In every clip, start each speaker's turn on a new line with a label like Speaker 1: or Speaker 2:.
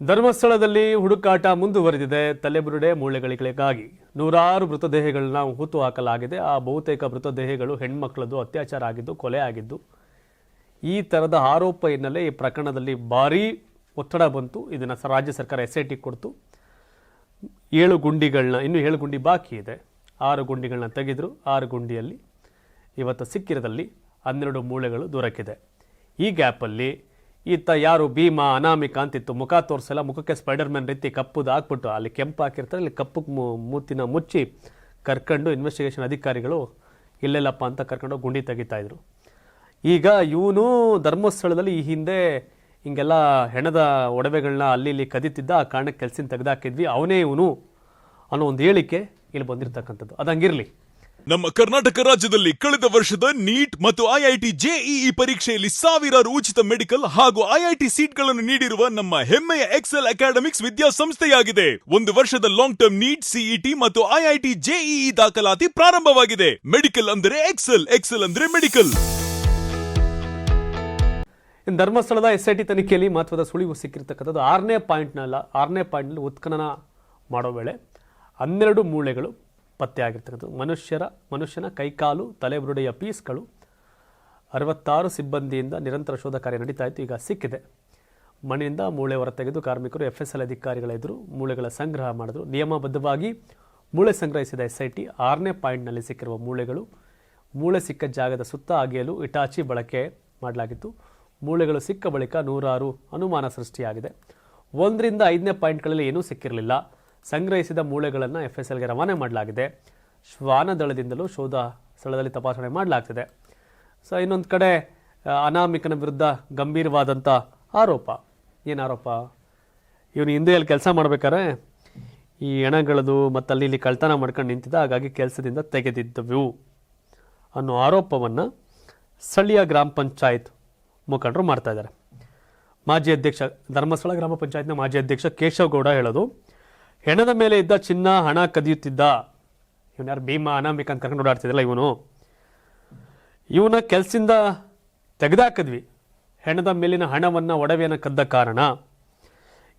Speaker 1: ಧರ್ಮಸ್ಥಳದಲ್ಲಿ ಹುಡುಕಾಟ ಮುಂದುವರೆದಿದೆ. ತಲೆಬುರುಡೆ ಮೂಳೆಗಳಿಗಾಗಿ ನೂರಾರು ಮೃತದೇಹಗಳನ್ನ ಹೂತು ಹಾಕಲಾಗಿದೆ. ಆ ಬಹುತೇಕ ಮೃತದೇಹಗಳು ಹೆಣ್ಮಕ್ಳದ್ದು, ಅತ್ಯಾಚಾರ ಆಗಿದ್ದು, ಕೊಲೆ ಆಗಿದ್ದು, ಈ ಥರದ ಆರೋಪ ಹಿನ್ನೆಲೆ ಈ ಪ್ರಕರಣದಲ್ಲಿ ಭಾರೀ ಒತ್ತಡ ಬಂತು. ಇದನ್ನು ರಾಜ್ಯ ಸರ್ಕಾರ ಎಸ್ ಐ ಟಿ ಕೊಡ್ತು. ಏಳು ಗುಂಡಿಗಳನ್ನ, ಇನ್ನೂ ಏಳು ಗುಂಡಿ ಬಾಕಿ ಇದೆ. ಆರು ಗುಂಡಿಗಳನ್ನ ತೆಗೆದ್ರು. ಆರು ಗುಂಡಿಯಲ್ಲಿ ಇವತ್ತು ಸಿಕ್ಕಿರದಲ್ಲಿ ಹನ್ನೆರಡು ಮೂಳೆಗಳು ದೊರಕಿದೆ. ಈ ಗ್ಯಾಪಲ್ಲಿ ಈತ ಯಾರು ಭೀಮಾ ಅನಾಮಿಕ ಅಂತಿತ್ತು. ಮುಖ ತೋರಿಸಲ್ಲ, ಮುಖಕ್ಕೆ ಸ್ಪೈಡರ್ ಮ್ಯಾನ್ ರೀತಿ ಕಪ್ಪುದು ಹಾಕ್ಬಿಟ್ಟು ಅಲ್ಲಿ ಕೆಂಪು ಹಾಕಿರ್ತಾರೆ, ಅಲ್ಲಿ ಕಪ್ಪು ಮೂತಿನ ಮುಚ್ಚಿ ಕರ್ಕೊಂಡು ಇನ್ವೆಸ್ಟಿಗೇಷನ್ ಅಧಿಕಾರಿಗಳು ಇಲ್ಲೆಲ್ಲಪ್ಪ ಅಂತ ಕರ್ಕೊಂಡು ಗುಂಡಿ ತೆಗಿತಾಯಿದ್ರು ಈಗ ಇವನು ಧರ್ಮಸ್ಥಳದಲ್ಲಿ ಈ ಹಿಂದೆ ಹಿಂಗೆಲ್ಲ ಹೆಣದ ಒಡವೆಗಳನ್ನ ಅಲ್ಲಿ ಇಲ್ಲಿ ಕದೀತಿದ್ದ, ಆ ಕಾರಣಕ್ಕೆ ಕೆಲಸ ತೆಗೆದಾಕಿದ್ವಿ. ಅವನೇ ಇವನು ಅನ್ನೋ ಒಂದು ಹೇಳಿಕೆ ಇಲ್ಲಿ ಬಂದಿರತಕ್ಕಂಥದ್ದು. ಅದು ಹಂಗಿರಲಿ
Speaker 2: ನಮ್ಮ ಕರ್ನಾಟಕ ರಾಜ್ಯದಲ್ಲಿ ಕಳೆದ ವರ್ಷದ ನೀಟ್ ಮತ್ತು ಐಐಟಿ ಜೆಇಇ ಪರೀಕ್ಷೆಯಲ್ಲಿ ಸಾವಿರಾರು ಉಚಿತ ಮೆಡಿಕಲ್ ಹಾಗೂ ಐಐಟಿ ಸೀಟ್ಗಳನ್ನು ನೀಡಿರುವ ನಮ್ಮ ಹೆಮ್ಮೆಯ ಎಕ್ಸೆಲ್ ಅಕಾಡೆಮಿಕ್ಸ್ ವಿದ್ಯಾಸಂಸ್ಥೆಯಾಗಿದೆ. ಒಂದು ವರ್ಷದ ಲಾಂಗ್ ಟರ್ಮ್ ನೀಟ್, ಸಿಇಟಿ ಮತ್ತು ಐಐಟಿ ಜೆಇಇ ದಾಖಲಾತಿ ಪ್ರಾರಂಭವಾಗಿದೆ. ಮೆಡಿಕಲ್ ಅಂದರೆ ಎಕ್ಸೆಲ್ ಎಕ್ಸೆಲ್ ಅಂದ್ರೆ ಮೆಡಿಕಲ್.
Speaker 1: ಧರ್ಮಸ್ಥಳದ ಎಸ್ಐಟಿ ತನಿಖೆಯಲ್ಲಿ ಮಹತ್ವದ ಸುಳಿವು ಸಿಕ್ಕಿರ್ತಕ್ಕಂಥದ್ದು ಆರನೇ ಪಾಯಿಂಟ್ನಲ್ಲ, ಆರನೇ ಪಾಯಿಂಟ್ನಲ್ಲಿ ಉತ್ಖನನ ಮಾಡೋ ವೇಳೆ ಹನ್ನೆರಡು ಮೂಳೆಗಳು ಪತ್ತೆಯಾಗಿರ್ತಕ್ಕಂಥದ್ದು ಮನುಷ್ಯರ, ಮನುಷ್ಯನ ಕೈಕಾಲು, ತಲೆಬುರುಡೆಯ ಪೀಸ್ಗಳು ಅರವತ್ತಾರು ಸಿಬ್ಬಂದಿಯಿಂದ ನಿರಂತರ ಶೋಧ ಕಾರ್ಯ ನಡೀತಾ ಇತ್ತು ಈಗ ಸಿಕ್ಕಿದೆ. ಮನೆಯಿಂದ ಮೂಳೆ ಹೊರತೆಗೆದು ಕಾರ್ಮಿಕರು ಎಫ್ ಎಸ್ ಎಲ್ ಅಧಿಕಾರಿಗಳ ಎದುರು ಮೂಳೆಗಳ ಸಂಗ್ರಹ ಮಾಡಿದ್ರು. ನಿಯಮಬದ್ಧವಾಗಿ ಮೂಳೆ ಸಂಗ್ರಹಿಸಿದ ಎಸ್ ಐ ಟಿ ಆರನೇ ಪಾಯಿಂಟ್ನಲ್ಲಿ ಸಿಕ್ಕಿರುವ ಮೂಳೆಗಳು ಮೂಳೆ ಸಿಕ್ಕ ಜಾಗದ ಸುತ್ತ ಅಗೆಯಲು ಇಟಾಚಿ ಬಳಕೆ ಮಾಡಲಾಗಿತ್ತು. ಮೂಳೆಗಳು ಸಿಕ್ಕ ಬಳಿಕ ನೂರಾರು ಅನುಮಾನ ಸೃಷ್ಟಿಯಾಗಿದೆ. ಒಂದರಿಂದ ಐದನೇ ಪಾಯಿಂಟ್ಗಳಲ್ಲಿ ಏನೂ ಸಿಕ್ಕಿರಲಿಲ್ಲ. ಸಂಗ್ರಹಿಸಿದ ಮೂಳೆಗಳನ್ನು ಎಫ್ ಎಸ್ ಎಲ್ಗೆ ರವಾನೆ ಮಾಡಲಾಗಿದೆ. ಶ್ವಾನದಳದಿಂದಲೂ ಶೋಧ ಸ್ಥಳದಲ್ಲಿ ತಪಾಸಣೆ ಮಾಡಲಾಗ್ತಿದೆ. ಸೊ ಇನ್ನೊಂದು ಕಡೆ ಅನಾಮಿಕನ ವಿರುದ್ಧ ಗಂಭೀರವಾದಂಥ ಆರೋಪ. ಏನು ಆರೋಪ? ಇವನು ಹಿಂದೆಯಲ್ಲಿ ಕೆಲಸ ಮಾಡಬೇಕಾದ್ರೆ ಈ ಹೆಣಗಳದು ಮತ್ತು ಅಲ್ಲಿ ಇಲ್ಲಿ ಕಳ್ತನ ಮಾಡ್ಕೊಂಡು ನಿಂತಿದ್ದ, ಹಾಗಾಗಿ ಕೆಲಸದಿಂದ ತೆಗೆದಿದ್ದವು ಅನ್ನೋ ಆರೋಪವನ್ನು ಸ್ಥಳೀಯ ಗ್ರಾಮ ಪಂಚಾಯತ್ ಮುಖಂಡರು ಮಾಡ್ತಾ ಇದ್ದಾರೆ. ಮಾಜಿ ಅಧ್ಯಕ್ಷ, ಧರ್ಮಸ್ಥಳ ಗ್ರಾಮ ಪಂಚಾಯತ್ನ ಮಾಜಿ ಅಧ್ಯಕ್ಷ ಕೇಶವ್ ಗೌಡ ಹೇಳೋದು ಹೆಣದ ಮೇಲೆ ಇದ್ದ ಚಿನ್ನ, ಹಣ ಕದಿಯುತ್ತಿದ್ದ. ಇವನು ಯಾರು? ಭೀಮಾ, ಅನಾಮಿಕ ಅಂತ ಕರ್ಕೊಂಡು ಓಡಾಡ್ತಿದ್ದಲ್ಲ ಇವನು. ಇವನ ಕೆಲಸದಿಂದ ತೆಗೆದಾಕಿದ್ವಿ. ಹೆಣದ ಮೇಲಿನ ಹಣವನ್ನು, ಒಡವೆಯನ್ನು ಕದ್ದ ಕಾರಣ.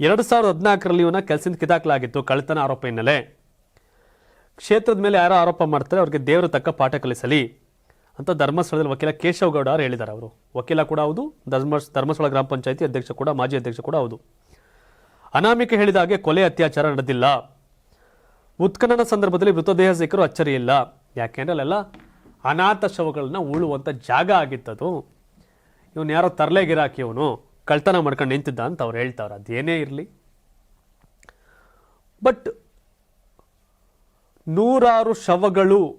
Speaker 1: ಎರಡು ಸಾವಿರದ ಹದಿನಾಲ್ಕರಲ್ಲಿ ಇವನ ಕೆಲಸದಿಂದ ಕಿದಾಕಲಾಗಿತ್ತು ಕಳ್ಳತನ ಆರೋಪ ಹಿನ್ನೆಲೆ. ಕ್ಷೇತ್ರದ ಮೇಲೆ ಯಾರೋ ಆರೋಪ ಮಾಡ್ತಾರೆ, ಅವ್ರಿಗೆ ದೇವರು ತಕ್ಕ ಪಾಠ ಕಲಿಸಲಿ ಅಂತ ಧರ್ಮಸ್ಥಳದಲ್ಲಿ ವಕೀಲ ಕೇಶವ್ ಗೌಡ ಅವರು ಹೇಳಿದ್ದಾರೆ ಅವರು. ವಕೀಲ ಕೂಡ ಹೌದು, ಧರ್ಮ, ಧರ್ಮಸ್ಥಳ ಗ್ರಾಮ ಪಂಚಾಯತಿ ಅಧ್ಯಕ್ಷ ಕೂಡ, ಮಾಜಿ ಅಧ್ಯಕ್ಷ ಕೂಡ ಹೌದು. ಅನಾಮಿಕ ಹೇಳಿದ ಹಾಗೆ ಕೊಲೆ ಅತ್ಯಾಚಾರ ನಡೆದಿಲ್ಲ. ಉತ್ಖನನ ಸಂದರ್ಭದಲ್ಲಿ ಮೃತದೇಹ ಸಿಕ್ಕರು ಅಚ್ಚರಿ ಇಲ್ಲ. ಯಾಕೆಂದ್ರೆ ಅಲ್ಲೆಲ್ಲ ಅನಾಥ ಶವಗಳನ್ನ ಉಳುವಂಥ ಜಾಗ ಆಗಿತ್ತದು. ಇವನು ಯಾರೋ ತರಲೆಗಿರಾಕಿ ಇವನು. ಕಳ್ತನ ಮಾಡ್ಕೊಂಡು ನಿಂತಿದ್ದ ಅಂತ ಅವ್ರು ಹೇಳ್ತಾವ್ರೆ. ಅದೇನೇ ಇರಲಿ. ಬಟ್ ನೂರಾರು ಶವಗಳು,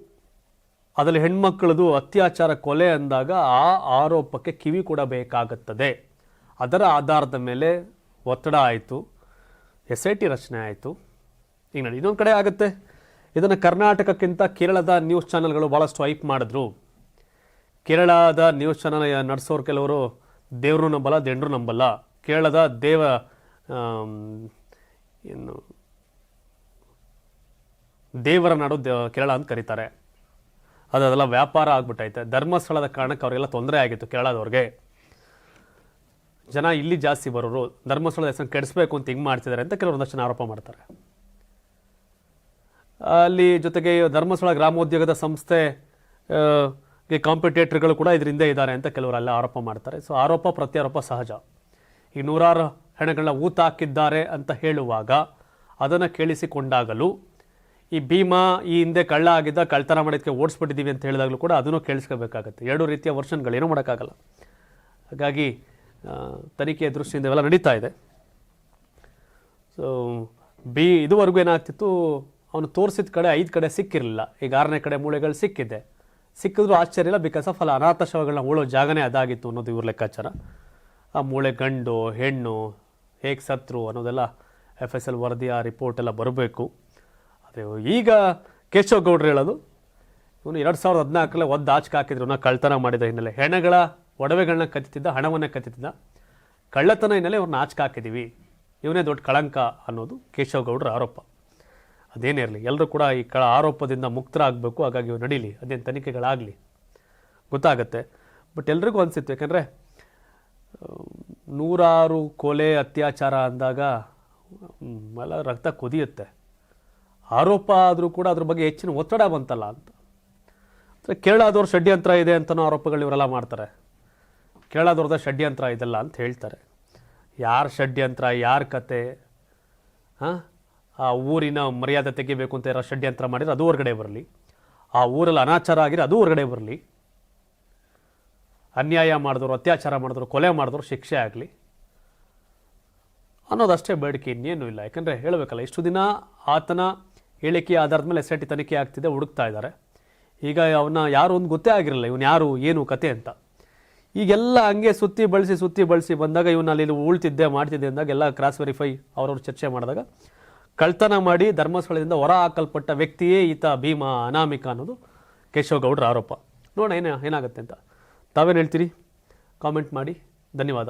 Speaker 1: ಅದರಲ್ಲಿ ಹೆಣ್ಮಕ್ಕಳದು ಅತ್ಯಾಚಾರ ಕೊಲೆ ಅಂದಾಗ ಆ ಆರೋಪಕ್ಕೆ ಕಿವಿ ಕೊಡಬೇಕಾಗುತ್ತದೆ ಅದರ ಆಧಾರದ ಮೇಲೆ ಒತ್ತಡ ಆಯಿತು. ಎಸ್ ಐ ಟಿ ರಚನೆ ಆಯಿತು. ಈಗ ನೋಡಿ, ಇನ್ನೊಂದು ಕಡೆ ಆಗುತ್ತೆ. ಇದನ್ನು ಕರ್ನಾಟಕಕ್ಕಿಂತ ಕೇರಳದ ನ್ಯೂಸ್ ಚಾನೆಲ್ಗಳು ಭಾಳಷ್ಟು ಹೈಪ್ ಮಾಡಿದ್ರು. ಕೇರಳದ ನ್ಯೂಸ್ ಚಾನಲ್ ನಡೆಸೋರು ಕೆಲವರು ದೇವರು ನಂಬಲ್ಲ, ದೆಂಡ್ರು ನಂಬಲ್ಲ. ಕೇರಳದ ದೇವ ಏನು, ದೇವರ ನಾಡು ದೇ- ಕೇರಳ ಅಂತ ಕರೀತಾರೆ. ಅದು ಅದೆಲ್ಲ ವ್ಯಾಪಾರ ಆಗ್ಬಿಟ್ಟೈತೆ. ಧರ್ಮಸ್ಥಳದ ಕಾರಣಕ್ಕೆ ಅವರಿಗೆಲ್ಲ ತೊಂದರೆ ಆಗಿತ್ತು ಕೇರಳದವ್ರಿಗೆ. ಜನ ಇಲ್ಲಿ ಜಾಸ್ತಿ ಬರೋರು, ಧರ್ಮಸ್ಥಳದ ಹೆಸರು ಕೆಡಿಸ್ಬೇಕು ಅಂತ ಹಿಂಗೆ ಮಾಡ್ತಿದ್ದಾರೆ ಅಂತ ಕೆಲವರು ಒಂದಷ್ಟು ಆರೋಪ ಮಾಡ್ತಾರೆ. ಅಲ್ಲಿ ಜೊತೆಗೆ ಧರ್ಮಸ್ಥಳ ಗ್ರಾಮೋದ್ಯೋಗದ ಸಂಸ್ಥೆ ಕಾಂಪಿಟೇಟರ್ಗಳು ಕೂಡ ಇದರಿಂದ ಇದ್ದಾರೆ ಅಂತ ಕೆಲವರು ಅಲ್ಲಿ ಆರೋಪ ಮಾಡ್ತಾರೆ. ಸೊ, ಆರೋಪ, ಪ್ರತ್ಯಾರೋಪ ಸಹಜ. ಈ ನೂರಾರು ಹೆಣಗಳನ್ನ ಊತ ಹಾಕಿದ್ದಾರೆ ಅಂತ ಹೇಳುವಾಗ ಅದನ್ನು ಕೇಳಿಸಿಕೊಂಡಾಗಲೂ ಈ ಭೀಮಾ ಈ ಹಿಂದೆ ಕಳ್ಳ ಆಗಿದ್ದ ಕಳ್ತನ ಮಾಡೋದಕ್ಕೆ ಓಡಿಸ್ಬಿಟ್ಟಿದ್ದೀವಿ ಅಂತ ಹೇಳಿದಾಗಲೂ ಕೂಡ ಅದನ್ನು ಕೇಳಿಸ್ಕೋಬೇಕಾಗತ್ತೆ. ಎರಡು ರೀತಿಯ ವರ್ಷನ್ಗಳೇನೂ ಮಾಡೋಕ್ಕಾಗಲ್ಲ. ಹಾಗಾಗಿ ತನಿಖೆಯ ದೃಷ್ಟಿಯಿಂದ ಇವೆಲ್ಲ ನಡೀತಾ ಇದೆ. ಸೊ ಬಿ, ಇದುವರೆಗೂ ಏನಾಗ್ತಿತ್ತು, ಅವನು ತೋರಿಸಿದ ಕಡೆ ಐದು ಕಡೆ ಸಿಕ್ಕಿರಲಿಲ್ಲ. ಈಗ ಆರನೇ ಕಡೆ ಮೂಳೆಗಳು ಸಿಕ್ಕಿದೆ. ಸಿಕ್ಕಿದ್ರೂ ಆಶ್ಚರ್ಯ ಇಲ್ಲ ಬಿಕಾಸ್ ಆಫ್ ಅಲ್ಲಿ ಅನಾಥ ಶವಗಳನ್ನ ಉಳೋ ಜಾಗನೇ ಅದಾಗಿತ್ತು ಅನ್ನೋದು ಇವ್ರ ಲೆಕ್ಕಾಚಾರ. ಆ ಮೂಳೆ ಗಂಡು, ಹೆಣ್ಣು, ಹೇಗೆ ಸತ್ರು ಅನ್ನೋದೆಲ್ಲ ಎಫ್ ಎಸ್ ಎಲ್ ವರದಿ, ಆ ರಿಪೋರ್ಟ್ ಎಲ್ಲ ಬರಬೇಕು. ಆದರೆ ಈಗ ಕೇಶವ್ ಗೌಡ್ರು ಹೇಳೋದು, ಇವನು ಎರಡು ಸಾವಿರದ ಹದಿನಾಲ್ಕರಲ್ಲಿ ಒಂದು ಆಚೆಗೆ ಹಾಕಿದ್ರು ಕಳ್ತನ ಮಾಡಿದ ಹಿನ್ನೆಲೆ. ಹೆಣಗಳ ಒಡವೆಗಳನ್ನ ಕತ್ತಿದ್ದ ಹಣವನ್ನು ಕತ್ತಿದ್ದ ಕಳ್ಳತನ ಹಿನ್ನೆಲೆ ಇವ್ರನ್ನ ಆಚೆಗೆ ಹಾಕಿದ್ದೀವಿ ಇವನೇ ದೊಡ್ಡ ಕಳಂಕ ಅನ್ನೋದು ಕೇಶವಗೌಡರ ಆರೋಪ. ಅದೇನೇ ಇರಲಿ ಎಲ್ಲರೂ ಕೂಡ ಈ ಕಳ ಆರೋಪದಿಂದ ಮುಕ್ತರಾಗಬೇಕು, ಹಾಗಾಗಿ ಇವ್ರು ನಡೀಲಿ, ಅದೇನು ತನಿಖೆಗಳಾಗಲಿ. ಗೊತ್ತಾಗತ್ತೆ. ಬಟ್ ಎಲ್ರಿಗೂ ಅನಿಸಿತ್ತು, ಯಾಕಂದರೆ, ನೂರಾರು ಕೊಲೆ ಅತ್ಯಾಚಾರ ಅಂದಾಗ ಎಲ್ಲ ರಕ್ತ ಕುದಿಯುತ್ತೆ. ಆರೋಪ ಆದರೂ ಕೂಡ ಅದ್ರ ಬಗ್ಗೆ ಹೆಚ್ಚಿನ ಒತ್ತಡ ಬಂತಲ್ಲ ಅಂತ. ಅಂದರೆ ಕೇರಳದವ್ರು ಷಡ್ಯಂತ್ರ ಇದೆ ಅಂತಲೂ ಆರೋಪಗಳು ಇವರೆಲ್ಲ ಮಾಡ್ತಾರೆ. ಕೇರಳದವ್ರದ ಷಡ್ಯಂತ್ರ ಇದೆಲ್ಲ ಅಂತ ಹೇಳ್ತಾರೆ. ಯಾರ ಷಡ್ಯಂತ್ರ, ಯಾರ ಕತೆ, ಹಾಂ? ಆ ಊರಿನ ಮರ್ಯಾದೆ ತೆಗಿಬೇಕು ಅಂತ ಯಾರೋ ಷಡ್ಯಂತ್ರ ಮಾಡಿದರೆ ಅದು ಹೊರಗಡೆ ಬರಲಿ. ಆ ಊರಲ್ಲಿ ಅನಾಚಾರ ಆಗಿರೋ ಅದು ಹೊರಗಡೆ ಬರಲಿ. ಅನ್ಯಾಯ ಮಾಡಿದ್ರು ಅತ್ಯಾಚಾರ ಮಾಡಿದ್ರು ಕೊಲೆ ಮಾಡಿದ್ರು ಶಿಕ್ಷೆ ಆಗಲಿ. ಅನ್ನೋದಷ್ಟೇ ಬೇಡಿಕೆ ಇನ್ನೇನು ಇಲ್ಲ. ಯಾಕಂದರೆ ಹೇಳಬೇಕಲ್ಲ, ಇಷ್ಟು ದಿನ ಆತನ ಹೇಳಿಕೆ ಆಧಾರದ ಮೇಲೆ ಎಸ್ ತನಿಖೆ ಆಗ್ತಿದೆ, ಹುಡುಕ್ತಾ ಇದ್ದಾರೆ. ಈಗ ಅವನ ಯಾರು ಒಂದು ಗೊತ್ತೇ ಆಗಿರಲ್ಲ, ಇವನು ಯಾರು, ಏನು ಕತೆ ಅಂತ. ಈಗೆಲ್ಲ ಹಂಗೆ ಸುತ್ತಿ ಬಳಸಿ ಸುತ್ತಿ ಬಳಸಿ ಬಂದಾಗ ಇವನು ಅಲ್ಲಿ ಉಳ್ತಿದ್ದೆ, ಮಾಡ್ತಿದ್ದೆ ಅಂದಾಗ ಎಲ್ಲ ಕ್ರಾಸ್ ವೆರಿಫೈ ಅವ್ರವ್ರು ಚರ್ಚೆ ಮಾಡಿದಾಗ ಕಳ್ತನ ಮಾಡಿ ಧರ್ಮಸ್ಥಳದಿಂದ ಹೊರ ಹಾಕಲ್ಪಟ್ಟ ವ್ಯಕ್ತಿಯೇ ಈತ ಭೀಮ ಅನಾಮಿಕ ಅನ್ನೋದು ಕೇಶವಗೌಡರ ಆರೋಪ. ನೋಡೋಣ ಏನೇ, ಏನಾಗುತ್ತೆ ಅಂತ. ತಾವೇನು ಹೇಳ್ತೀರಿ? ಕಾಮೆಂಟ್ ಮಾಡಿ. ಧನ್ಯವಾದ.